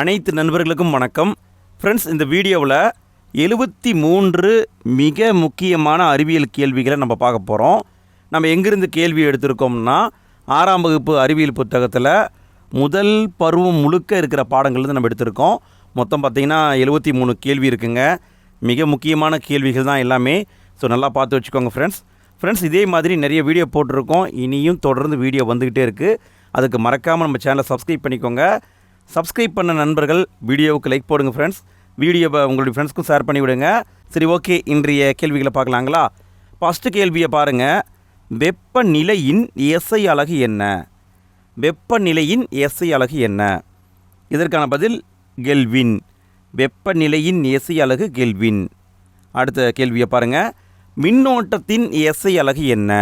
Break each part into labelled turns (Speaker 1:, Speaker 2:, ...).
Speaker 1: அனைத்து நண்பர்களுக்கும் வணக்கம். ஃப்ரெண்ட்ஸ் இந்த வீடியோவில் எழுபத்தி மூன்று மிக முக்கியமான அறிவியல் கேள்விகளை நம்ம பார்க்க போகிறோம் நம்ம எங்கேருந்து கேள்வி எடுத்திருக்கோம்னா ஆறாம் வகுப்பு அறிவியல் புத்தகத்தில் முதல் பருவம் முழுக்க இருக்கிற பாடங்கள்லேருந்து நம்ம எடுத்திருக்கோம். மொத்தம் பார்த்திங்கன்னா எழுபத்தி மூணு கேள்வி இருக்குங்க. மிக முக்கியமான கேள்விகள் தான் எல்லாமே. ஸோ நல்லா பார்த்து வச்சுக்கோங்க ஃப்ரெண்ட்ஸ் ஃப்ரெண்ட்ஸ் இதே மாதிரி நிறைய வீடியோ போட்டிருக்கோம். இனியும் தொடர்ந்து வீடியோ வந்துக்கிட்டே இருக்குது அதுக்கு மறக்காமல் நம்ம சேனலை சப்ஸ்கிரைப் பண்ணிக்கோங்க. சப்ஸ்கிரைப் பண்ண நண்பர்கள் வீடியோவுக்கு லைக் போடுங்க ஃப்ரெண்ட்ஸ் வீடியோவை உங்களுடைய ஃப்ரெண்ட்ஸ்க்கும் ஷேர் பண்ணி விடுங்க சரி ஓகே இன்றைய கேள்விகளை பார்க்கலாங்களா? ஃபஸ்ட்டு கேள்வியை பாருங்கள் வெப்பநிலையின் எஸ்ஐ அலகு என்ன? வெப்பநிலையின் எஸ்ஐ அலகு என்ன? இதற்கான பதில் கெல்வின். வெப்பநிலையின் எஸ்ஐ அலகு கெல்வின். அடுத்த கேள்வியை பாருங்கள் மின்னோட்டத்தின் எஸ்ஐ அலகு என்ன?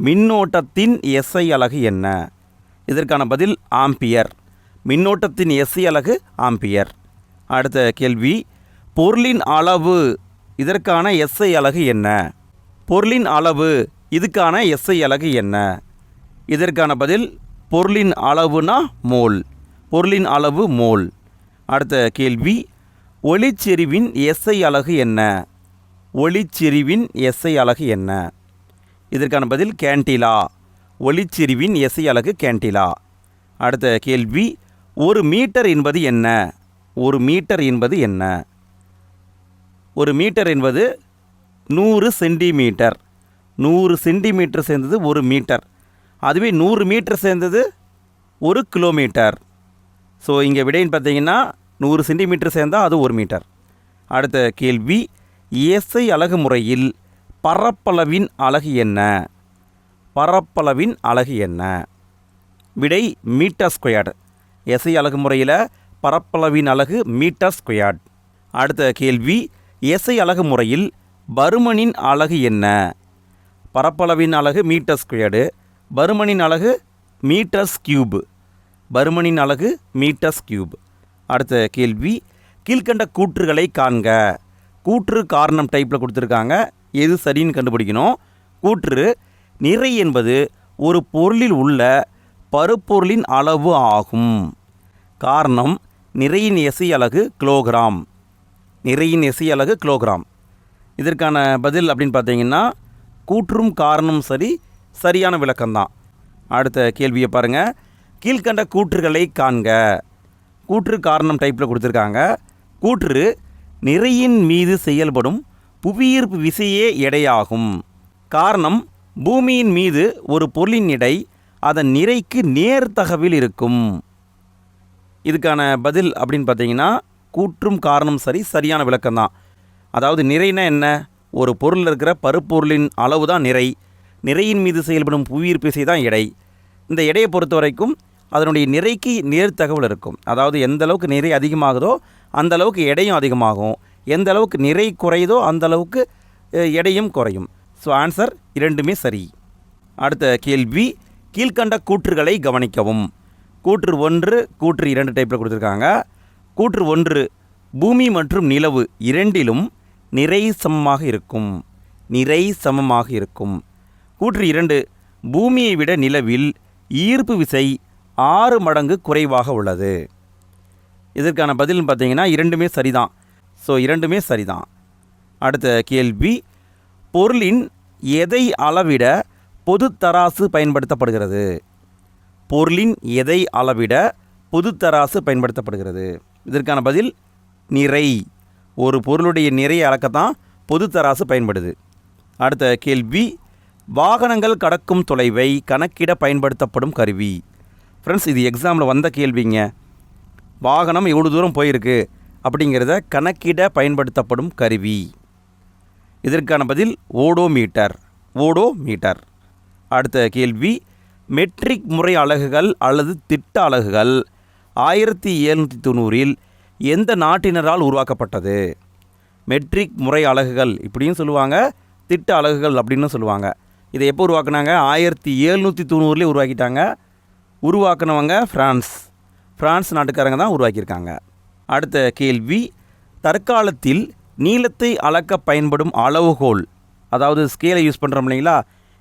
Speaker 1: மின்னோட்டத்தின் எஸ்ஐ அலகு என்ன? இதற்கான பதில் ஆம்பியர். மின்னோட்டத்தின் எஸ்சி அலகு ஆம்பியர். அடுத்த கேள்வி பொருளின் அளவு இதற்கான எஸ்ஐ அலகு என்ன? பொருளின் அளவு இதுக்கான எஸ்ஐ அலகு என்ன? இதற்கான பதில் பொருளின் அளவுனா மோல். பொருளின் அளவு மோல். அடுத்த கேள்வி ஒளிச்செறிவின் எஸ்ஐ அலகு என்ன? ஒளிச்செறிவின் எஸ்ஐ அலகு என்ன? இதற்கான பதில் கேண்டிலா. ஒளிச்செறிவின் எஸ்ஐ அலகு கேண்டிலா. அடுத்த கேள்வி ஒரு மீட்டர் என்பது என்ன? ஒரு மீட்டர் என்பது என்ன? ஒரு மீட்டர் என்பது நூறு சென்டிமீட்டர். நூறு சென்டிமீட்டர் சேர்ந்தது ஒரு மீட்டர். அதுவே நூறு மீட்டர் சேர்ந்தது ஒரு கிலோமீட்டர். ஸோ இங்கே விடைன்னு பார்த்தீங்கன்னா நூறு சென்டிமீட்டர் சேர்ந்தால் அது ஒரு மீட்டர். அடுத்த கேள்வி இயசை அழகு முறையில் பரப்பளவின் அலகு என்ன? பரப்பளவின் அலகு என்ன? விடை மீட்டர் ஸ்கொயர்டு. எஸ்ஐ அலகு முறையில் பரப்பளவின் அலகு மீட்டர் ஸ்கொயர்ட். அடுத்த கேள்வி எஸ்ஐ அலகு முறையில் பருமனின் அலகு என்ன? பரப்பளவின் அலகு மீட்டர் ஸ்கொயர்டு. பருமனின் அலகு மீட்டர்ஸ் கியூப். பருமனின் அலகு மீட்டர்ஸ் கியூப். அடுத்த கேள்வி கீழ்கண்ட கூற்றுகளை காண்க. கூற்று காரணம் டைப்பில் கொடுத்துருக்காங்க. எது சரின்னு கண்டுபிடிக்கணும்? கூற்று நிறை என்பது ஒரு பொருளில் உள்ள பருப்பொருளின் அளவு ஆகும். காரணம் நிறையின் எசை அலகு கிலோகிராம். நிறையின் எசை அலகு கிலோகிராம். இதற்கான பதில் அப்படின்னு பார்த்தீங்கன்னா கூற்றும் காரணம் சரி சரியான விளக்கம்தான். அடுத்த கேள்வியை பாருங்கள் கீழ்கண்ட கூற்றுகளை காண்க. கூற்று காரணம் டைப்பில் கொடுத்துருக்காங்க. கூற்று நிறையின் மீது செயல்படும் புவியீர்ப்பு விசையே எடையாகும். காரணம் பூமியின் மீது ஒரு பொருளின் எடை அதன் நிறைக்கு நேர்த்தகவில் இருக்கும். இதுக்கான பதில் அப்படின்னு பார்த்தீங்கன்னா கூற்றும் காரணம் சரி சரியான விளக்கம்தான் அதாவது நிறைனா என்ன? ஒரு பொருளில் இருக்கிற பருப்பொருளின் அளவு தான் நிறை. நிறையின் மீது செயல்படும் புவியீர்ப்பு விசை தான் எடை. இந்த எடையை பொறுத்த வரைக்கும் அதனுடைய நிறைக்கு நேர் தகவல் இருக்கும். அதாவது எந்த அளவுக்கு நிறை அதிகமாகுதோ அந்த அளவுக்கு எடையும் அதிகமாகும். எந்த அளவுக்கு நிறை குறையுதோ அந்த அளவுக்கு எடையும் குறையும். ஸோ ஆன்சர் இரண்டுமே சரி. அடுத்த கேள்வி. கீழ்கண்ட கூற்றுகளை கவனிக்கவும். கூற்று ஒன்று கூற்று இரண்டு டைப்பில் கொடுத்துருக்காங்க. கூற்று ஒன்று பூமி மற்றும் நிலவு இரண்டிலும் நிறை சமமாக இருக்கும். நிறை சமமாக இருக்கும். கூற்று இரண்டு பூமியை விட நிலவில் ஈர்ப்பு விசை ஆறு மடங்கு குறைவாக உள்ளது. இதற்கான பதில்னு பார்த்தீங்கன்னா இரண்டுமே சரிதான். ஸோ இரண்டுமே சரிதான். அடுத்த கேள்வி பொருளின் எதை அளவிட பொது தராசு பயன்படுத்தப்படுகிறது. பொருளின் எதை அளவிட பொதுத்தராசு பயன்படுத்தப்படுகிறது. இதற்கான பதில் நிறை. ஒரு பொருளுடைய நிறையை அளக்கத்தான் தராசு பயன்படுது. அடுத்த கேள்வி வாகனங்கள் கடக்கும் தொலைவை கணக்கிட பயன்படுத்தப்படும் கருவி. ஃப்ரெண்ட்ஸ் இது எக்ஸாமில் வந்த கேள்விங்க. வாகனம் எவ்வளோ தூரம் போயிருக்கு அப்படிங்கிறத கணக்கிட பயன்படுத்தப்படும் கருவி. இதற்கான பதில் ஓடோமீட்டர். ஓடோமீட்டர். அடுத்த கேள்வி. மெட்ரிக் முறை அலகுகள் அல்லது திட்ட அலகுகள். ஆயிரத்தி எழுநூற்றி தொண்ணூறில் எந்த நாட்டினரால் உருவாக்கப்பட்டது? மெட்ரிக் முறை அலகுகள் இப்படியும் சொல்லுவாங்க திட்ட அலகுகள் அப்படின்னு சொல்லுவாங்க. இதை எப்போ உருவாக்குனாங்க? ஆயிரத்தி எழுநூற்றி தொண்ணூறுலேயே உருவாக்கிட்டாங்க. உருவாக்குனவங்க ஃப்ரான்ஸ் ஃப்ரான்ஸ் நாட்டுக்காரங்க தான் உருவாக்கியிருக்காங்க. அடுத்த கேள்வி தற்காலத்தில் நீளத்தை அளக்க பயன்படும் அளவுகோல் அதாவது ஸ்கேலை யூஸ் பண்ணுறோம் இல்லைங்களா?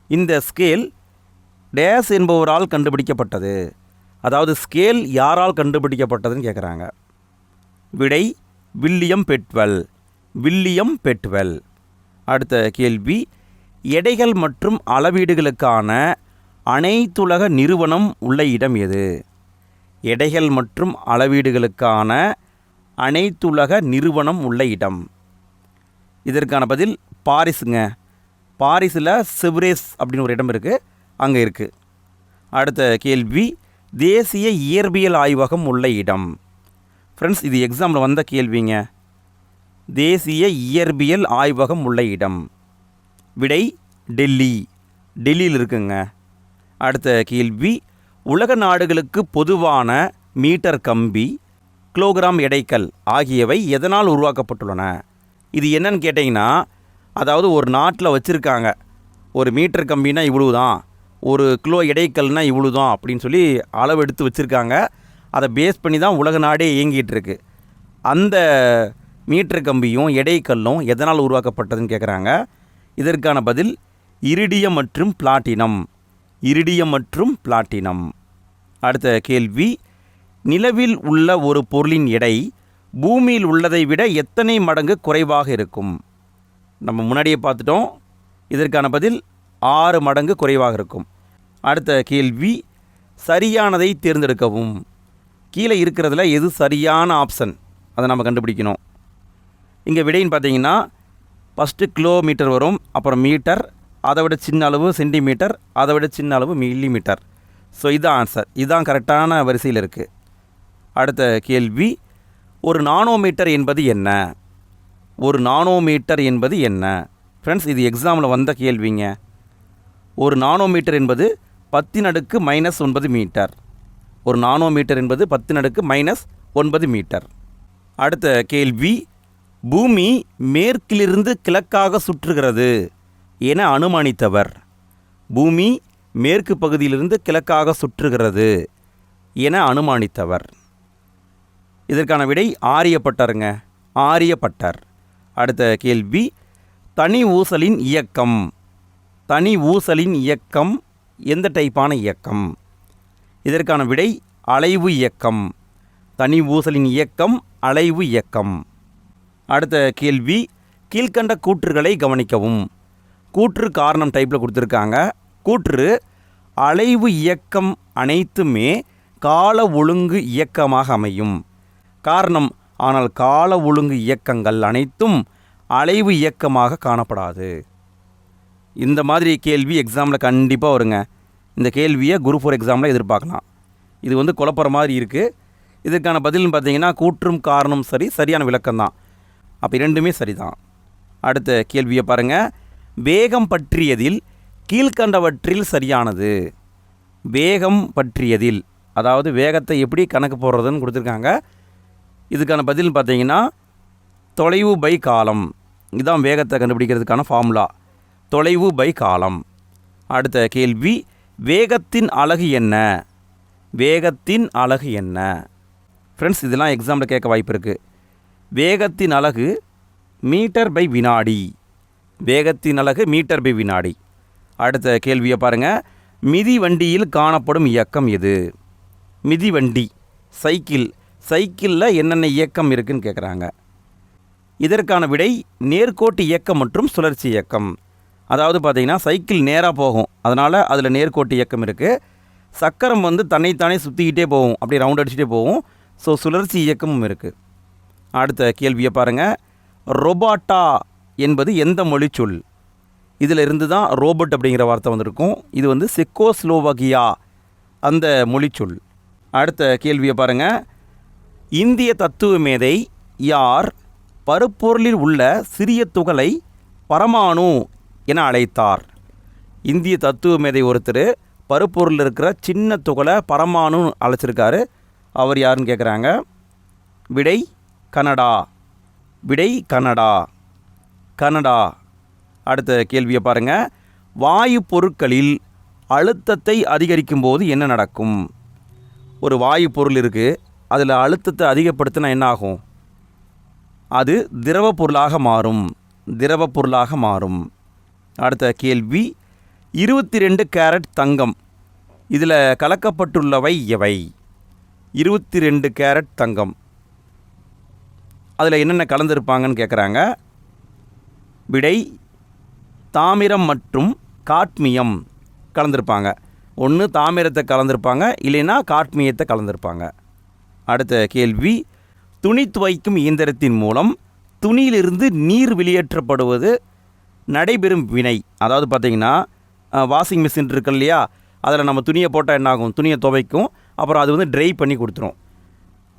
Speaker 1: இந்த ஸ்கேல் டேஸ் என்பவரால் கண்டுபிடிக்கப்பட்டது. அதாவது ஸ்கேல் யாரால் கண்டுபிடிக்கப்பட்டதுன்னு கேட்குறாங்க விடை வில்லியம் பெட்வெல். William Bedwell. அடுத்த கேள்வி. எடைகள் மற்றும் அளவீடுகளுக்கான அனைத்துலக நிறுவனம் உள்ள இடம் எது? எடைகள் மற்றும் அளவீடுகளுக்கான அனைத்துலக நிறுவனம் உள்ள இடம். இதற்கான பதில் பாரிஸுங்க. பாரிஸில் செவ்ரேஸ் அப்படின்னு ஒரு இடம் இருக்குது அங்கே இருக்குது அடுத்த கேள்வி தேசிய இயற்பியல் ஆய்வகம் உள்ள இடம். ஃப்ரெண்ட்ஸ் இது எக்ஸாமில் வந்த கேள்விங்க. தேசிய இயற்பியல் ஆய்வகம் உள்ள இடம். விடை டெல்லி. டெல்லியில் இருக்குங்க. அடுத்த கேள்வி உலக நாடுகளுக்கு பொதுவான மீட்டர் கம்பி கிலோகிராம் எடைக்கல் ஆகியவை எதனால் உருவாக்கப்பட்டுள்ளன? இது என்னன்னு கேட்டிங்கன்னா அதாவது ஒரு நாட்டில் வச்சுருக்காங்க. ஒரு மீட்டர் கம்பினா இவ்வளவு தான் ஒரு கிலோ எடைக்கல்னா இவ்வளவு தான் அப்படின்னு சொல்லி அளவு எடுத்து வச்சுருக்காங்க. அதை பேஸ் பண்ணி தான் உலக நாடே இயங்கிகிட்ருக்கு அந்த மீட்டர் கம்பியும் எடைக்கல்லும் எதனால் உருவாக்கப்பட்டதுன்னு கேட்குறாங்க இதற்கான பதில் இரிடியம் மற்றும் பிளாட்டினம். இரிடியம் மற்றும் பிளாட்டினம். அடுத்த கேள்வி நிலவில் உள்ள ஒரு பொருளின் எடை பூமியில் உள்ளதை விட எத்தனை மடங்கு குறைவாக இருக்கும்? நம்ம முன்னாடியே பார்த்துட்டோம். இதற்கான பதில் ஆறு மடங்கு குறைவாக இருக்கும். அடுத்த கேள்வி சரியானதை தேர்ந்தெடுக்கவும். கீழே இருக்கிறதுல எது சரியான ஆப்ஷன் அதை நம்ம கண்டுபிடிக்கணும். இங்கே விடைன்னு பார்த்தீங்கன்னா ஃபஸ்ட்டு கிலோமீட்டர் வரும் அப்புறம் மீட்டர் அதை விட சின்ன அளவு சென்டிமீட்டர் அதை விட சின்ன அளவு மில்லி மீட்டர் ஸோ இதுதான் ஆன்சர் இதுதான் கரெக்டான வரிசையில் இருக்குது அடுத்த கேள்வி ஒரு நானோமீட்டர் என்பது என்ன? ஒரு நானோமீட்டர் என்பது என்ன? ஃப்ரெண்ட்ஸ் இது எக்ஸாமில் வந்த கேள்விங்க. ஒரு நானோமீட்டர் என்பது பத்தின் அடுக்கு மைனஸ் ஒன்பது மீட்டர். ஒரு நானோமீட்டர் என்பது பத்தின் அடுக்கு மைனஸ் ஒன்பது மீட்டர். அடுத்த கேள்வி பூமி மேற்கிலிருந்து கிழக்காக சுற்றுகிறது என அனுமானித்தவர். பூமி மேற்கு பகுதியிலிருந்து கிழக்காக சுற்றுகிறது என அனுமானித்தவர். இதற்கான விடை ஆரியப்பட்டருங்க. ஆரியப்பட்டர். அடுத்த கேள்வி. தனி ஊசலின் இயக்கம். தனி ஊசலின் இயக்கம் எந்த டைப்பான இயக்கம்? இதற்கான விடை அலைவு இயக்கம். தனி ஊசலின் இயக்கம் அலைவு இயக்கம். அடுத்த கேள்வி கீழ்க்கண்ட கூற்றுகளை கவனிக்கவும். கூற்று காரணம் டைப்பில் கொடுத்துருக்காங்க. கூற்று அலைவு இயக்கம் அனைத்துமே கால ஒழுங்கு இயக்கமாக அமையும். காரணம் ஆனால் கால ஒழுங்கு இயக்கங்கள் அனைத்தும் அலைவு இயக்கமாக காணப்படாது. இந்த மாதிரி கேள்வி எக்ஸாமில் கண்டிப்பாக வருங்க. இந்த கேள்வியை குரூப் ஃபோர் எக்ஸாமில் எதிர்பார்க்கலாம். இது வந்து குழப்புற மாதிரி இருக்குது இதுக்கான பதில்னு பார்த்தீங்கன்னா கூற்றும் காரணம் சரி சரியான விளக்கம் தான் அப்போ இரண்டுமே சரிதான். அடுத்த கேள்வியை பாருங்கள் வேகம் பற்றியதில் கீழ்கண்டவற்றில் சரியானது. வேகம் பற்றியதில் அதாவது வேகத்தை எப்படி கணக்கு போடுறதுன்னு கொடுத்துருக்காங்க. இதுக்கான பதில்னு பார்த்தீங்கன்னா தொலைவு பை காலம். இதுதான் வேகத்தை கண்டுபிடிக்கிறதுக்கான ஃபார்முலா தொலைவு பை காலம். அடுத்த கேள்வி வேகத்தின் அழகு என்ன? வேகத்தின் அழகு என்ன? ஃப்ரெண்ட்ஸ் இதெல்லாம் எக்ஸாமில் கேட்க வாய்ப்பு இருக்குது வேகத்தின் அழகு மீட்டர் பை வினாடி. வேகத்தின் அழகு மீட்டர் பை வினாடி. அடுத்த கேள்வியை பாருங்கள் மிதி வண்டியில் காணப்படும் இயக்கம் எது? மிதிவண்டி சைக்கிள் சைக்கிளில் என்னென்ன இயக்கம் இருக்குன்னு கேட்குறாங்க இதற்கான விடை நேர்கோட்டு இயக்கம் மற்றும் சுழற்சி இயக்கம். அதாவது பார்த்தீங்கன்னா சைக்கிள் நேராக போகும். அதனால் அதில் நேர்கோட்டு இயக்கம் இருக்குது சக்கரம் வந்து தன்னைத்தானே சுற்றிக்கிட்டே போகும். அப்படியே ரவுண்ட் அடிச்சுட்டே போகும். ஸோ சுழற்சி இயக்கமும் இருக்குது அடுத்த கேள்வியை பாருங்கள் ரொபாட்டா என்பது எந்த மொழி சொல் இதில் இருந்து தான் ரோபோட் அப்படிங்கிற வார்த்தை வந்திருக்கும். இது வந்து செக்கோஸ்லோவகியா அந்த மொழிச்சொல். அடுத்த கேள்வியை பாருங்கள் இந்திய தத்துவ மேதை யார்? பருப்பொருளில் உள்ள சிறிய துகளை பரமாணு என அழைத்தார். இந்திய தத்துவ மேதை ஒருத்தர் பருப்பொருளில் இருக்கிற சின்ன துகளை பரமாணு அழைச்சிருக்காரு. அவர் யாருன்னு கேட்குறாங்க விடை கனடா. விடை கனடா. கனடா. அடுத்த கேள்வியை பாருங்கள் வாயு பொருட்களில் அழுத்தத்தை அதிகரிக்கும் போது என்ன நடக்கும்? ஒரு வாயு பொருள் இருக்குது அதில் அழுத்தத்தை அதிகப்படுத்தினா என்ன ஆகும்? அது திரவ பொருளாக மாறும். திரவ பொருளாக மாறும். அடுத்த கேள்வி. இருபத்தி ரெண்டு கேரட் தங்கம். இதில் கலக்கப்பட்டுள்ளவை எவை? இருபத்தி ரெண்டு கேரட் தங்கம். அதில் என்னென்ன கலந்துருப்பாங்கன்னு கேட்குறாங்க விடை தாமிரம் மற்றும் காட்மியம் கலந்துருப்பாங்க. ஒன்று தாமிரத்தை கலந்துருப்பாங்க இல்லைன்னா காட்மியத்தை கலந்துருப்பாங்க. அடுத்த கேள்வி. துணி துவைக்கும் இயந்திரத்தின் மூலம் துணியிலிருந்து நீர் வெளியேற்றப்படுவது நடைபெறும் வினை. அதாவது பார்த்திங்கன்னா வாஷிங் மிஷின் இருக்கு இல்லையா? அதில் நம்ம துணியை போட்டால் என்ன ஆகும் துணியை துவைக்கும். அப்புறம் அது வந்து ட்ரை பண்ணி கொடுத்துரும்.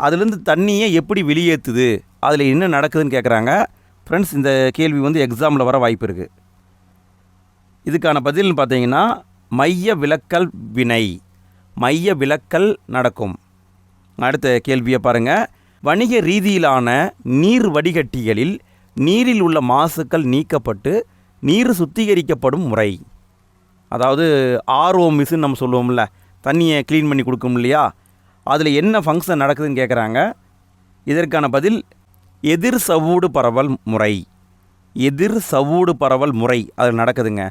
Speaker 1: அதுலேருந்து தண்ணியை எப்படி வெளியேற்றுது? அதில் என்ன நடக்குதுன்னு கேட்குறாங்க. ஃப்ரெண்ட்ஸ் இந்த கேள்வி வந்து எக்ஸாமில் வர வாய்ப்பு இருக்குது இதுக்கான பதில்னு பார்த்தீங்கன்னா மைய விலக்கல் வினை. மைய விலக்கல் நடக்கும். அடுத்த கேள்வியை பாருங்கள் வணிக ரீதியிலான நீர் வடிகட்டிகளில் நீரில் உள்ள மாசுக்கள் நீக்கப்பட்டு நீர் சுத்திகரிக்கப்படும் முறை. அதாவது ஆர்ஓ மிஷின் நம்ம சொல்லுவோம்ல தண்ணியை க்ளீன் பண்ணி கொடுக்கும் இல்லையா? அதில் என்ன ஃபங்க்ஷன் நடக்குதுன்னு கேட்குறாங்க இதற்கான பதில் எதிர் சவ்வூடு பரவல் முறை. எதிர் சவ்வூடு பரவல் முறை அதில் நடக்குதுங்க.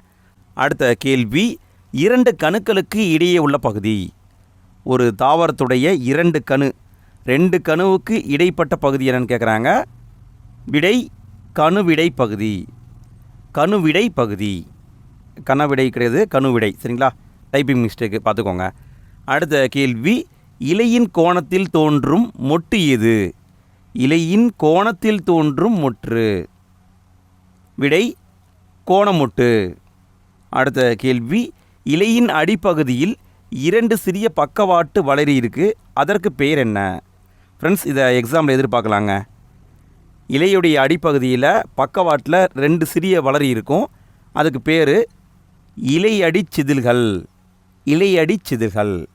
Speaker 1: அடுத்த கேள்வி இரண்டு கணுக்களுக்கு இடையே உள்ள பகுதி. ஒரு தாவரத்துடைய இரண்டு கணு. ரெண்டு கணுவுக்கு இடைப்பட்ட பகுதி என்னன்னு கேட்குறாங்க விடை கணுவிடை பகுதி. கணுவிடை பகுதி. கணவிடை கிடையாது கணுவிடை. சரிங்களா? டைப்பிங் மிஸ்டேக்கு பார்த்துக்கோங்க. அடுத்த கேள்வி இலையின் கோணத்தில் தோன்றும் மொட்டு எது? இலையின் கோணத்தில் தோன்றும் மொற்று. விடை கோணமொட்டு. அடுத்த கேள்வி இலையின் அடிப்பகுதியில் இரண்டு சிறிய பக்கவாட்டு வளரி இருக்குது அதற்கு பெயர் என்ன? ஃப்ரெண்ட்ஸ் இதை எக்ஸாமில் எதிர்பார்க்கலாங்க. இலையுடைய அடிப்பகுதியில் பக்கவாட்டில் ரெண்டு சிறிய வளரி இருக்கும். அதுக்கு பேர் இலையடி சிதில்கள். இலையடி சிதில்கள்.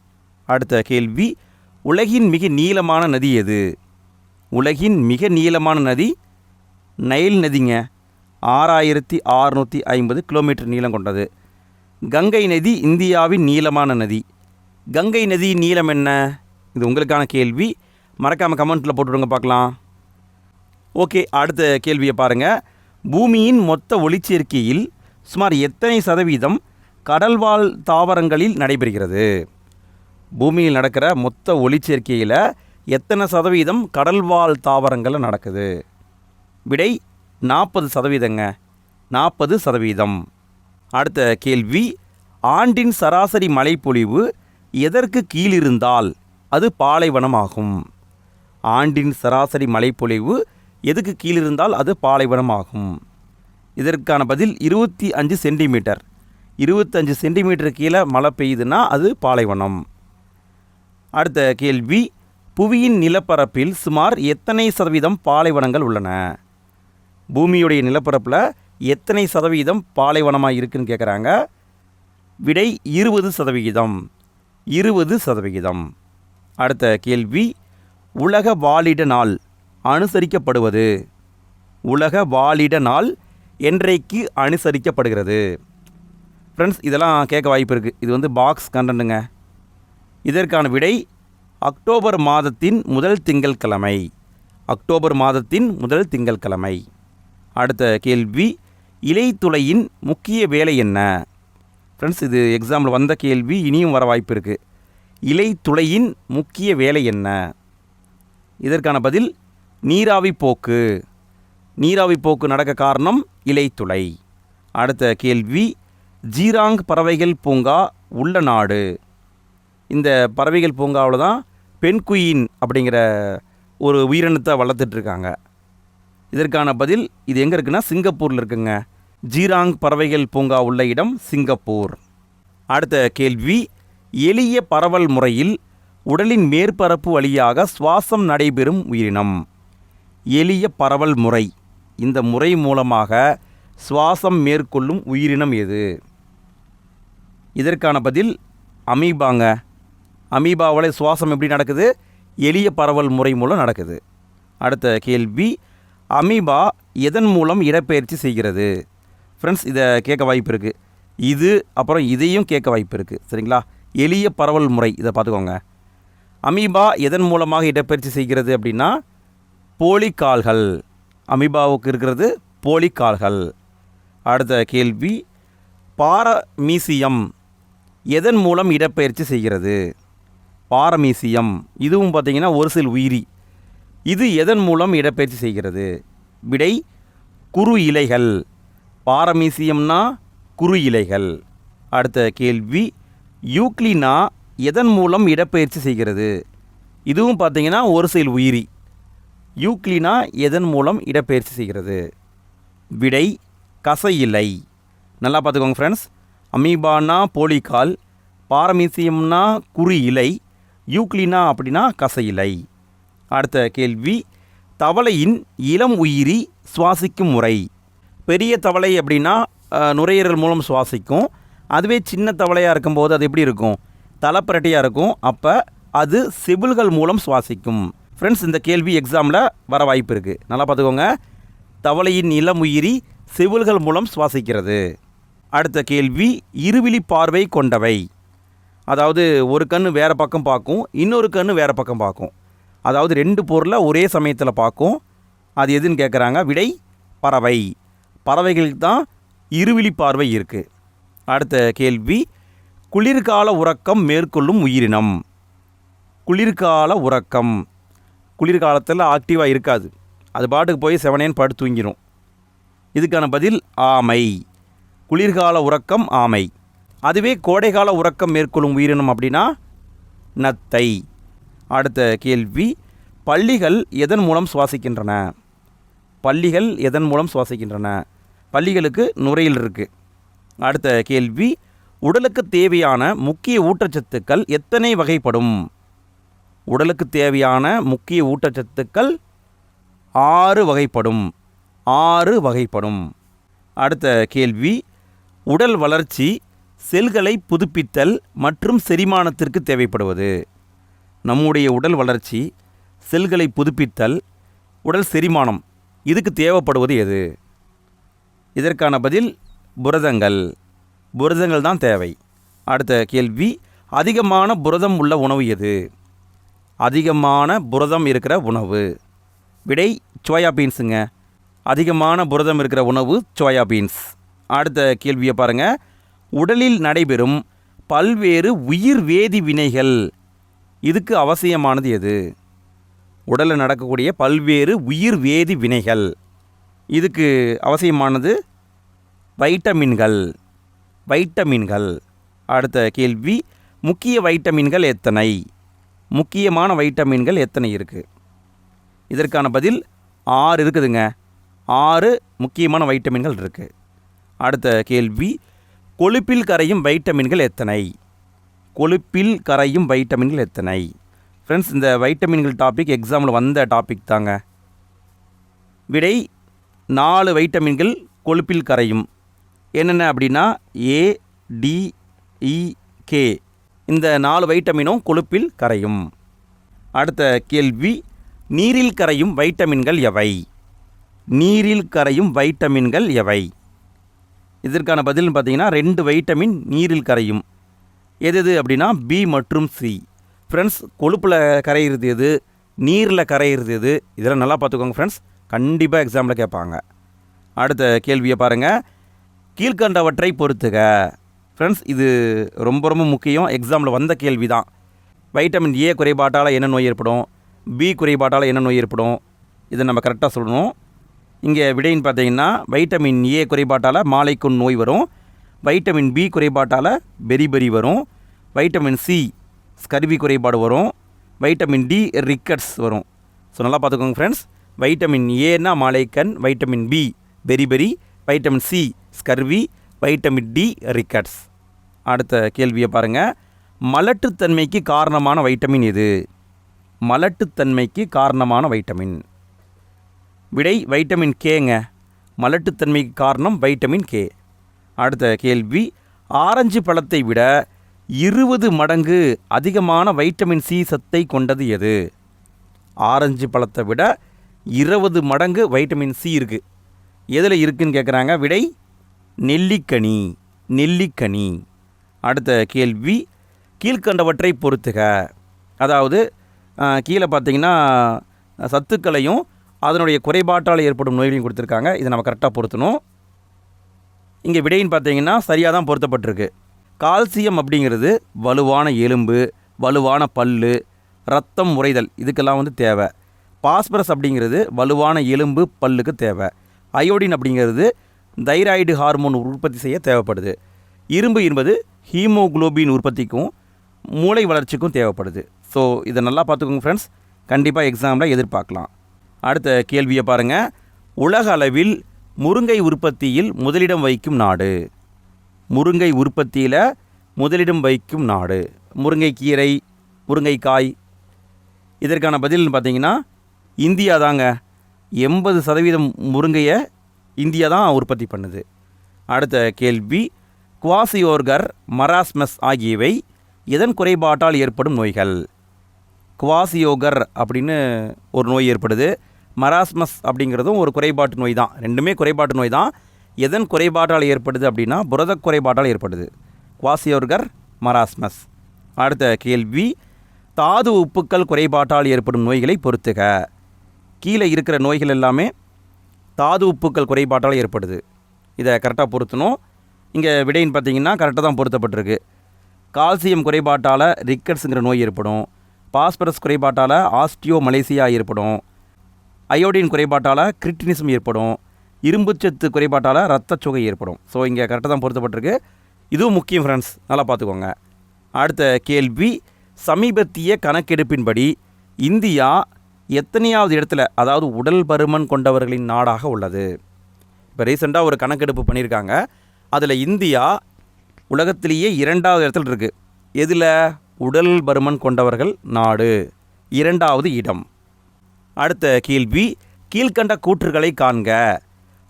Speaker 1: அடுத்த கேள்வி. உலகின் மிக நீளமான நதி எது? உலகின் மிக நீளமான நதி நைல் நதிங்க. ஆறாயிரத்தி அறுநூற்றி ஐம்பது கிலோமீட்டர் நீளம் கொண்டது. கங்கை நதி இந்தியாவின் நீளமான நதி. கங்கை நதி நீளம் என்ன? இது உங்களுக்கான கேள்வி. மறக்காமல் கமெண்ட்டில் போட்டுவிடுங்க பார்க்கலாம். ஓகே அடுத்த கேள்வியை பாருங்கள் பூமியின் மொத்த ஒளிச்சேர்க்கையில் சுமார் எத்தனை சதவீதம் கடல்வாழ் தாவரங்களில் நடைபெறுகிறது? பூமியில் நடக்கிற மொத்த ஒளிச்சேர்க்கையில் எத்தனை சதவீதம் கடல்வாழ் தாவரங்களில் நடக்குது? விடை நாற்பது சதவீதங்க. நாற்பது சதவீதம். அடுத்த கேள்வி ஆண்டின் சராசரி மழைப்பொழிவு எதற்கு கீழிருந்தால் அது பாலைவனமாகும். ஆண்டின் சராசரி மழைப்பொழிவு எதுக்கு கீழிருந்தால் அது பாலைவனமாகும். இதற்கான பதில் இருபத்தி அஞ்சு சென்டிமீட்டர். இருபத்தஞ்சு சென்டிமீட்டர் கீழே மழை பெய்யுதுன்னா அது பாலைவனம். அடுத்த கேள்வி புவியின் நிலப்பரப்பில் சுமார் எத்தனை சதவீதம் பாலைவனங்கள் உள்ளன? பூமியுடைய நிலப்பரப்பில் எத்தனை சதவீதம் பாலைவனமாக இருக்குன்னு கேட்குறாங்க விடை இருபது சதவிகிதம். இருபது சதவிகிதம். அடுத்த கேள்வி உலக வாலிட நாள் அனுசரிக்கப்படுவது. உலக வாலிட நாள் என்றைக்கு அனுசரிக்கப்படுகிறது? ஃப்ரெண்ட்ஸ் இதெல்லாம் கேட்க வாய்ப்பு இருக்குது இது வந்து பாக்ஸ் கண்டனுங்க இதற்கான விடை அக்டோபர் மாதத்தின் முதல் திங்கள்கிழமை. அக்டோபர் மாதத்தின் முதல் திங்கள்கிழமை. அடுத்த கேள்வி இலைத்துளையின் முக்கிய வேலை என்ன? ஃப்ரெண்ட்ஸ் இது எக்ஸாம்பிள் வந்த கேள்வி இனியும் வர வாய்ப்பு இருக்குது இலைத்துளையின் முக்கிய வேலை என்ன? இதற்கான பதில் நீராவி போக்கு. நீராவி போக்கு நடக்க காரணம் இலைத்துளை. அடுத்த கேள்வி ஜீராங் பறவைகள் பூங்கா உள்ள நாடு. இந்த பறவைகள் பூங்காவில் தான் பெண்குயின் அப்படிங்கிற ஒரு உயிரினத்தை வளர்த்துட்ருக்காங்க இதற்கான பதில் இது எங்கே இருக்குன்னா சிங்கப்பூரில் இருக்குங்க. ஜீராங் பறவைகள் பூங்கா உள்ள இடம் சிங்கப்பூர். அடுத்த கேள்வி எளிய பரவல் முறையில் உடலின் மேற்பரப்பு வழியாக சுவாசம் நடைபெறும் உயிரினம். எளிய பரவல் முறை இந்த முறை மூலமாக சுவாசம் மேற்கொள்ளும் உயிரினம் எது? இதற்கான பதில் அமீபாங்க. அமீபாவில் சுவாசம் எப்படி நடக்குது? எளிய பரவல் முறை மூலம் நடக்குது. அடுத்த கேள்வி அமீபா எதன் மூலம் இடப்பெயர்ச்சி செய்கிறது? ஃப்ரெண்ட்ஸ் இதை கேட்க வாய்ப்பு இருக்குது இது அப்புறம் இதையும் கேட்க வாய்ப்பு இருக்குது சரிங்களா? எளிய பரவல் முறை இதை பார்த்துக்கோங்க. அமீபா எதன் மூலமாக இடப்பெயர்ச்சி செய்கிறது அப்படின்னா போலிக்கால்கள். அமீபாவுக்கு இருக்கிறது போலிக்கால்கள். அடுத்த கேள்வி பாரமீசியம் எதன் மூலம் இடப்பெயர்ச்சி செய்கிறது? பாரமீசியம் இதுவும் பார்த்திங்கன்னா ஒரு சில உயிரி. இது எதன் மூலம் இடப்பெயர்ச்சி செய்கிறது? விடை குறு இலைகள். பாரமீசியம்னா குறு இலைகள் அடுத்த கேள்வி யூக்ளினா எதன் மூலம் இடப்பெயர்ச்சி செய்கிறது? இதுவும் பார்த்தீங்கன்னா ஒரு செயல் உயிரி. யூக்ளினா எதன் மூலம் இடப்பெயர்ச்சி செய்கிறது? விடை கசையிலை. நல்லா பார்த்துக்கோங்க ஃப்ரெண்ட்ஸ் அமீபானா போலிகால் பாரமீசியம்னா குறு இலை யூக்ளினா அப்படின்னா கசையிலை. அடுத்த கேள்வி தவளையின் இளம் உயிரி சுவாசிக்கும் முறை. பெரிய தவளை அப்படின்னா நுரையீரல் மூலம் சுவாசிக்கும். அதுவே சின்ன தவளையாக இருக்கும்போது அது எப்படி இருக்கும்? தலைப்பரட்டியாக இருக்கும். அப்போ அது சிபில்கள் மூலம் சுவாசிக்கும். ஃப்ரெண்ட்ஸ் இந்த கேள்வி எக்ஸாமில் வர வாய்ப்பு இருக்குது நல்லா பார்த்துக்கோங்க. தவளையின் இளம் உயிரி செவில்கள் மூலம் சுவாசிக்கிறது. அடுத்த கேள்வி இருவிழி பார்வை கொண்டவை. அதாவது ஒரு கண் வேறு பக்கம் பார்க்கும் இன்னொரு கண் வேறு பக்கம் பார்க்கும். அதாவது ரெண்டு பொருளை ஒரே சமயத்தில் பார்க்கும். அது எதுன்னு கேட்குறாங்க விடை பறவை. பறவைகளுக்கு தான் இருவிழி பார்வை இருக்குது அடுத்த கேள்வி குளிர்கால உறக்கம் மேற்கொள்ளும் உயிரினம். குளிர்கால உறக்கம். குளிர்காலத்தில் ஆக்டிவாக இருக்காது. அது பாட்டுக்கு போய் செவனேன்னு படுத்து தூங்கிடும் இதுக்கான பதில் ஆமை. குளிர்கால உறக்கம் ஆமை. அதுவே கோடைகால உறக்கம் மேற்கொள்ளும் உயிரினம் அப்படின்னா நத்தை. அடுத்த கேள்வி பள்ளிகள் எதன் மூலம் சுவாசிக்கின்றன? பள்ளிகள் எதன் மூலம் சுவாசிக்கின்றன? பள்ளிகளுக்கு நுரையில் இருக்குது அடுத்த கேள்வி உடலுக்கு தேவையான முக்கிய ஊட்டச்சத்துக்கள் எத்தனை வகைப்படும்? உடலுக்கு தேவையான முக்கிய ஊட்டச்சத்துக்கள் ஆறு வகைப்படும். ஆறு வகைப்படும். அடுத்த கேள்வி உடல் வளர்ச்சி செல்களை புதுப்பித்தல் மற்றும் செரிமானத்திற்கு தேவைப்படுவது. நம்முடைய உடல் வளர்ச்சி செல்களை புதுப்பித்தல் உடல் செரிமானம் இதுக்கு தேவைப்படுவது எது? இதற்கான பதில் புரதங்கள். புரதங்கள் தான் தேவை. அடுத்த கேள்வி அதிகமான புரதம் உள்ள உணவு எது? அதிகமான புரதம் இருக்கிற உணவு. விடை சோயா பீன்ஸுங்க. அதிகமான புரதம் இருக்கிற உணவு சோயா பீன்ஸ். அடுத்த கேள்வியை பாருங்கள் உடலில் நடைபெறும் பல்வேறு உயிர் வேதி வினைகள். இதுக்கு அவசியமானது எது? உடலில் நடக்கக்கூடிய பல்வேறு உயிர் வேதி வினைகள். இதுக்கு அவசியமானது வைட்டமின்கள் வைட்டமின்கள். அடுத்த கேள்வி முக்கிய வைட்டமின்கள் எத்தனை? முக்கியமான வைட்டமின்கள் எத்தனை இருக்குது இதற்கான பதில் ஆறு இருக்குதுங்க. ஆறு முக்கியமான வைட்டமின்கள் இருக்குது அடுத்த கேள்வி கொழுப்பில் கரையும் வைட்டமின்கள் எத்தனை? கொழுப்பில் கரையும் வைட்டமின்கள் எத்தனை? ஃப்ரெண்ட்ஸ் இந்த வைட்டமின்கள் டாபிக் எக்ஸாமில் வந்த டாபிக் தாங்க. விடை நாலு வைட்டமின்கள் கொழுப்பில் கரையும். என்னென்ன அப்படின்னா ஏ டி இ கே இந்த நாலு வைட்டமினும் கொழுப்பில் கரையும். அடுத்த கேள்வி நீரில் கரையும் வைட்டமின்கள் எவை? நீரில் கரையும் வைட்டமின்கள் எவை? இதற்கான பதில்னு பார்த்தீங்கன்னா ரெண்டு வைட்டமின் நீரில் கரையும். எது எது அப்படின்னா பி மற்றும் சி ஃப்ரெண்ட்ஸ் கொழுப்பில் கரையிறது எது? நீரில் கரையிறது எது? இதெல்லாம் நல்லா பார்த்துக்கோங்க ஃப்ரெண்ட்ஸ் கண்டிப்பாக எக்ஸாமில் கேட்பாங்க. அடுத்த கேள்வியை பாருங்கள் கீழ்கண்டவற்றை பொறுத்துக. ஃப்ரெண்ட்ஸ் இது ரொம்ப ரொம்ப முக்கியம். எக்ஸாமில் வந்த கேள்வி தான் வைட்டமின் ஏ குறைபாட்டால் என்ன நோய் ஏற்படும்? பி குறைபாட்டால் என்ன நோய் ஏற்படும்? இதை நம்ம கரெக்டாக சொல்லணும். இங்கே விடைன்னு பார்த்தீங்கன்னா வைட்டமின் ஏ குறைபாட்டால் மாலைக்குன் நோய் வரும். வைட்டமின் பி குறைபாட்டால் பெரிபெரி வரும். வைட்டமின் சி ஸ்கர்வி குறைபாடு வரும். வைட்டமின் டி ரிக்கட்ஸ் வரும். ஸோ நல்லா பார்த்துக்கோங்க ஃப்ரெண்ட்ஸ் வைட்டமின் ஏன்னா மாலைக்கண் vitamin B beriberi vitamin C scurvy vitamin D rickets அடுத்த கேள்வியை பாருங்கள் மலட்டுத்தன்மைக்கு காரணமான வைட்டமின் எது? மலட்டுத்தன்மைக்கு காரணமான வைட்டமின். விடை வைட்டமின் கேங்க மலட்டுத்தன்மைக்கு காரணம் வைட்டமின் கே. அடுத்த கேள்வி. ஆரஞ்சு பழத்தை விட இருபது மடங்கு அதிகமான வைட்டமின் சி சத்தை கொண்டது எது? ஆரஞ்சு பழத்தை விட இருபது மடங்கு வைட்டமின் சி இருக்குது எதில் இருக்குதுன்னு கேட்குறாங்க விடை நெல்லிக்கனி நெல்லிக்கனி. அடுத்த கேள்வி கீழ்கண்டவற்றை பொறுத்துக. அதாவது கீழே பார்த்தீங்கன்னா சத்துக்களையும் அதனுடைய குறைபாட்டால் ஏற்படும் நோய்களையும் கொடுத்துருக்காங்க. இதை நம்ம கரெக்டாக பொருத்தணும். இங்கே விடைன்னு பார்த்தீங்கன்னா சரியாக தான் பொருத்தப்பட்டிருக்கு. கால்சியம் அப்படிங்கிறது வலுவான எலும்பு வலுவான பல்லு ரத்தம் உறைதல் இதுக்கெல்லாம் வந்து தேவை. பாஸ்பரஸ் அப்படிங்கிறது வலுவான எலும்பு பல்லுக்கு தேவை. அயோடின் அப்படிங்கிறது தைராய்டு ஹார்மோன் உற்பத்தி செய்ய தேவைப்படுது. இரும்பு என்பது ஹீமோகுளோபின் உற்பத்திக்கும் மூளை வளர்ச்சிக்கும் தேவைப்படுது. ஸோ இதை நல்லா பார்த்துக்கோங்க ஃப்ரெண்ட்ஸ் கண்டிப்பாக எக்ஸாமில் எதிர்பார்க்கலாம். அடுத்த கேள்வியை பாருங்கள் உலக அளவில் முருங்கை உற்பத்தியில் முதலிடம் வைக்கும் நாடு. முருங்கை உற்பத்தியில் முதலிடம் வைக்கும் நாடு. முருங்கைக்கீரை முருங்கைக்காய் இதற்கான பதில்னு பார்த்தீங்கன்னா இந்தியா தாங்க எண்பது சதவீதம் முருங்கையை இந்தியா தான் உற்பத்தி பண்ணுது. அடுத்த கேள்வி குவாசியோர்கர் மராஸ்மஸ் ஆகியவை எதன் குறைபாட்டால் ஏற்படும் நோய்கள்? குவாசியோகர் அப்படின்னு ஒரு நோய் ஏற்படுது மராஸ்மஸ் அப்படிங்கிறதும் ஒரு குறைபாட்டு நோய் தான். ரெண்டுமே குறைபாட்டு நோய் தான். எதன் குறைபாட்டால் ஏற்படுது அப்படின்னா புரத குறைபாட்டால் ஏற்படுது. Kwashiorkor marasmus. அடுத்த கேள்வி தாது உப்புக்கள் குறைபாட்டால் ஏற்படும் நோய்களை பொறுத்துக. கீழே இருக்கிற நோய்கள் எல்லாமே தாது உப்புக்கள் குறைபாட்டால் ஏற்படுது. இதை கரெக்டாக பொருத்தணும். இங்கே விடைன்னு பார்த்தீங்கன்னா கரெக்டாக தான் பொருத்தப்பட்டிருக்கு. கால்சியம் குறைபாட்டால் ரிக்கட்ஸுங்கிற நோய் ஏற்படும். பாஸ்பரஸ் குறைபாட்டால் ஆஸ்டியோ மலேசியா ஏற்படும். அயோடின் குறைபாட்டால் கிரிட்டினிசம் ஏற்படும். இரும்புச்சத்து குறைபாட்டால் ரத்தச்சுகை ஏற்படும். ஸோ இங்கே கரெக்டாக தான் பொருத்தப்பட்டிருக்கு. இதுவும் முக்கியம் ஃப்ரெண்ட்ஸ் நல்லா பார்த்துக்கோங்க. அடுத்த கேள்வி சமீபத்திய கணக்கெடுப்பின்படி இந்தியா எத்தனையாவது இடத்துல அதாவது உடல் பருமன் கொண்டவர்களின் நாடாக உள்ளது. இப்போ ரீசெண்டாக ஒரு கணக்கெடுப்பு பண்ணியிருக்காங்க. அதில் இந்தியா உலகத்திலேயே இரண்டாவது இடத்துல இருக்குது எதில்? உடல் பருமன் கொண்டவர்கள் நாடு. இரண்டாவது இடம். அடுத்த கேள்வி கீழ்கண்ட கூற்றுகளை காண்க.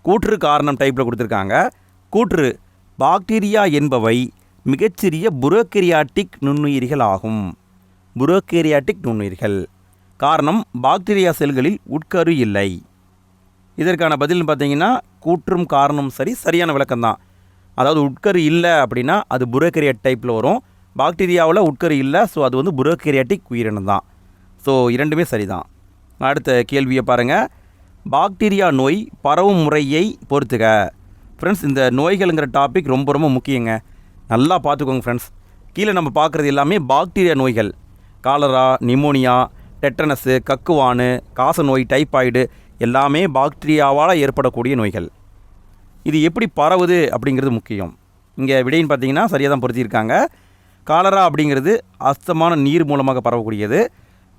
Speaker 1: கூற்று காரணம் டைப்பில் கொடுத்துருக்காங்க. கூற்று பாக்டீரியா என்பவை மிகச்சிறிய புரோக்கெரியாட்டிக் நுண்ணுயிரிகள் ஆகும். புரோக்கெரியாட்டிக் நுண்ணுயிர்கள். காரணம் பாக்டீரியா செல்களில் உட்கரு இல்லை. இதற்கான பதில்னு பார்த்தீங்கன்னா கூற்றும் காரணம் சரி சரியான விளக்கம்தான் அதாவது உட்கரு இல்லை அப்படின்னா அது புரோக்கரியாட் டைப்பில் வரும். பாக்டீரியாவில் உட்கரு இல்லை ஸோ அது வந்து புரோக்கரியாட்டிக் உயிரினம் தான். ஸோ இரண்டுமே சரிதான். அடுத்த கேள்வியை பாருங்கள் பாக்டீரியா நோய் பரவும் முறையை பொறுத்துக. ஃப்ரெண்ட்ஸ் இந்த நோய்களுங்கிற டாபிக் ரொம்ப ரொம்ப முக்கியங்க. நல்லா பார்த்துக்கோங்க ஃப்ரெண்ட்ஸ் கீழே நம்ம பார்க்குறது எல்லாமே பாக்டீரியா நோய்கள். காலரா நிமோனியா டெட்டனஸு கக்குவானு காச நோய் டைப்பாய்டு எல்லாமே பாக்டீரியாவால் ஏற்படக்கூடிய நோய்கள். இது எப்படி பரவுது அப்படிங்கிறது முக்கியம். இங்கே விடைன்னு பார்த்தீங்கன்னா சரியாக தான் பொருத்தியிருக்காங்க. காலரா அப்படிங்கிறது அஸ்தமான நீர் மூலமாக பரவக்கூடியது.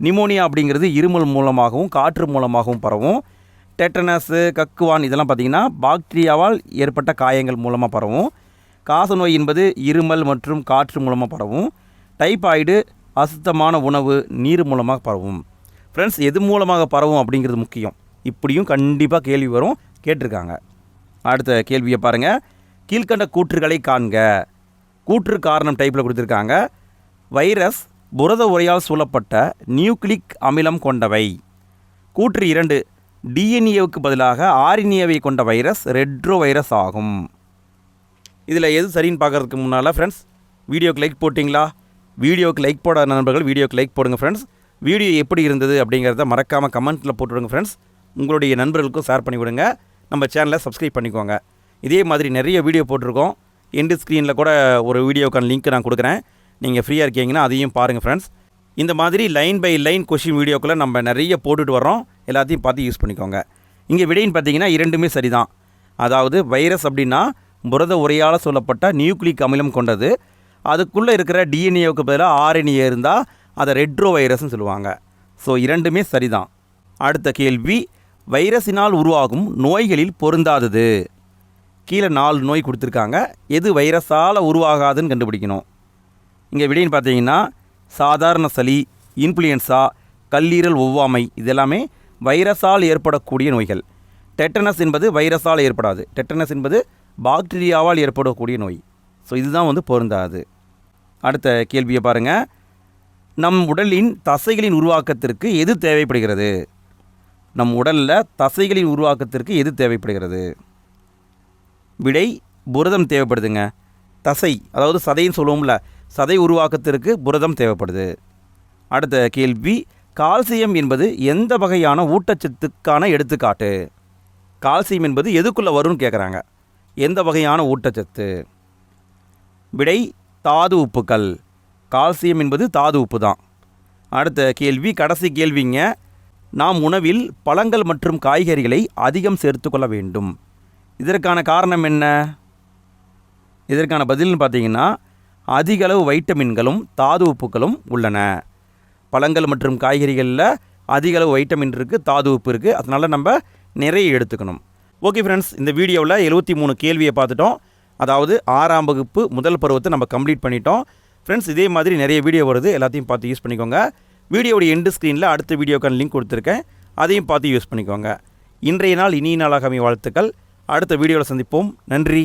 Speaker 1: நிமோனியா அப்படிங்கிறது இருமல் மூலமாகவும் காற்று மூலமாகவும் பரவும். டெட்டனஸு கக்குவான் இதெல்லாம் பார்த்திங்கன்னா பாக்டீரியாவால் ஏற்பட்ட காயங்கள் மூலமாக பரவும். காச நோய் என்பது இருமல் மற்றும் காற்று மூலமாக பரவும். டைபாய்டு அசுத்தமான உணவு நீர் மூலமாக பரவும். ஃப்ரெண்ட்ஸ் எது மூலமாக பரவும் அப்படிங்கிறது முக்கியம். இப்படியும் கண்டிப்பாக கேள்வி வரும். கேட்டிருக்காங்க. அடுத்த கேள்வியை பாருங்கள் கீழ்கண்ட கூற்றுகளை காண்க. கூற்று காரணம் டைப்பில் கொடுத்துருக்காங்க. வைரஸ் புரத உரையால் சூழப்பட்ட நியூக்ளிக் அமிலம் கொண்டவை. கூற்று இரண்டு. டிஎன்ஏவுக்கு பதிலாக ஆர்என்ஏவை கொண்ட வைரஸ் ரெட்ரோ வைரஸ் ஆகும். இதில் எது சரின்னு பார்க்கறதுக்கு முன்னால் ஃப்ரெண்ட்ஸ் வீடியோக்கு லைக் போட்டிங்களா? வீடியோக்கு லைக் போடாத நண்பர்கள் வீடியோக்கு லைக் போடுங்க ஃப்ரெண்ட்ஸ் வீடியோ எப்படி இருந்தது அப்படிங்கிறத மறக்காமல் கமெண்ட்டில் போட்டுவிடுங்க ஃப்ரெண்ட்ஸ் உங்களுடைய நண்பர்களுக்கும் ஷேர் பண்ணி விடுங்க. நம்ம சேனலை சப்ஸ்கிரைப் பண்ணிக்கோங்க. இதே மாதிரி நிறைய வீடியோ போட்டிருக்கோம். எண்டு ஸ்க்ரீனில் கூட ஒரு வீடியோக்கான லிங்க் நான் கொடுக்குறேன். நீங்கள் ஃப்ரீயாக இருக்கீங்கன்னா அதையும் பாருங்கள் ஃப்ரெண்ட்ஸ் இந்த மாதிரி லைன் பை லைன் கொஷின் வீடியோக்களை நம்ம நிறைய போட்டுட்டு வரோம் எல்லாத்தையும் பார்த்து யூஸ் பண்ணிக்கோங்க. இங்கே விடைன்னு பார்த்தீங்கன்னா இரண்டுமே சரிதான். அதாவது வைரஸ் அப்படின்னா புரத உரையால் சொல்லப்பட்ட நியூக்ளிக் அமிலம் கொண்டது. அதுக்குள்ளே இருக்கிற டிஎன்ஏவுக்கு பதிலாக ஆர்என்ஏ இருந்தால் அதை ரெட்ரோ வைரஸ்னு சொல்லுவாங்க. ஸோ இரண்டுமே சரிதான். அடுத்த கேள்வி வைரஸினால் உருவாகும் நோய்களில் பொருந்தாதது. கீழே நாலு நோய் கொடுத்துருக்காங்க. எது வைரஸால் உருவாகாதுன்னு கண்டுபிடிக்கணும். இங்கே விடைன்னு பார்த்தீங்கன்னா சாதாரண சளி இன்ஃப்ளூயன்ஸா கல்லீரல் ஒவ்வாமை இதெல்லாமே வைரஸால் ஏற்படக்கூடிய நோய்கள். டெட்டனஸ் என்பது வைரஸால் ஏற்படாது. டெட்டனஸ் என்பது பாக்டீரியாவால் ஏற்படக்கூடிய நோய். ஸோ இதுதான் வந்து பொருந்தாது. அடுத்த கேள்வியை பாருங்கள் நம் உடலின் தசைகளின் உருவாக்கத்திற்கு எது தேவைப்படுகிறது? நம் உடலில் தசைகளின் உருவாக்கத்திற்கு எது தேவைப்படுகிறது? விடை புரதம் தேவைப்படுதுங்க. தசை அதாவது சதைன்னு சொல்லுவோம்ல சதை உருவாக்கத்திற்கு புரதம் தேவைப்படுது. அடுத்த கேள்வி கால்சியம் என்பது எந்த வகையான ஊட்டச்சத்துக்கான எடுத்துக்காட்டு? கால்சியம் என்பது எதுக்குள்ளே வரும்னு கேட்குறாங்க எந்த வகையான ஊட்டச்சத்து? விடை தாது உப்புக்கள். கால்சியம் என்பது தாது உப்பு தான் அடுத்த கேள்வி கடைசி கேள்விங்க. நாம் உணவில் பழங்கள் மற்றும் காய்கறிகளை அதிகம் சேர்த்துக்கொள்ள வேண்டும். இதற்கான காரணம் என்ன? இதற்கான பதில்னு பார்த்தீங்கன்னா அதிக அளவு வைட்டமின்களும் தாது உப்புகளும் உள்ளன. பழங்கள் மற்றும் காய்கறிகளில் அதிக அளவு வைட்டமின் இருக்குது தாது உப்பு இருக்குது அதனால் நம்ம நிறைய எடுத்துக்கணும். ஓகே ஃப்ரெண்ட்ஸ் இந்த வீடியோவில் எழுபத்தி மூணு கேள்வியை பார்த்துட்டோம். அதாவது ஆறாம் வகுப்பு முதல் பருவத்தை நம்ம கம்ப்ளீட் பண்ணிட்டோம். ஃப்ரெண்ட்ஸ் இதே மாதிரி நிறைய வீடியோ வருது. எல்லாத்தையும் பார்த்து யூஸ் பண்ணிக்கோங்க. வீடியோடைய எண்டு ஸ்க்ரீனில் அடுத்த வீடியோக்கான லிங்க் கொடுத்துருக்கேன். அதையும் பார்த்து யூஸ் பண்ணிக்கோங்க. இன்றைய நாள் இனிய நாளாக அமைய வாழ்த்துக்கள். அடுத்த வீடியோவில் சந்திப்போம். நன்றி.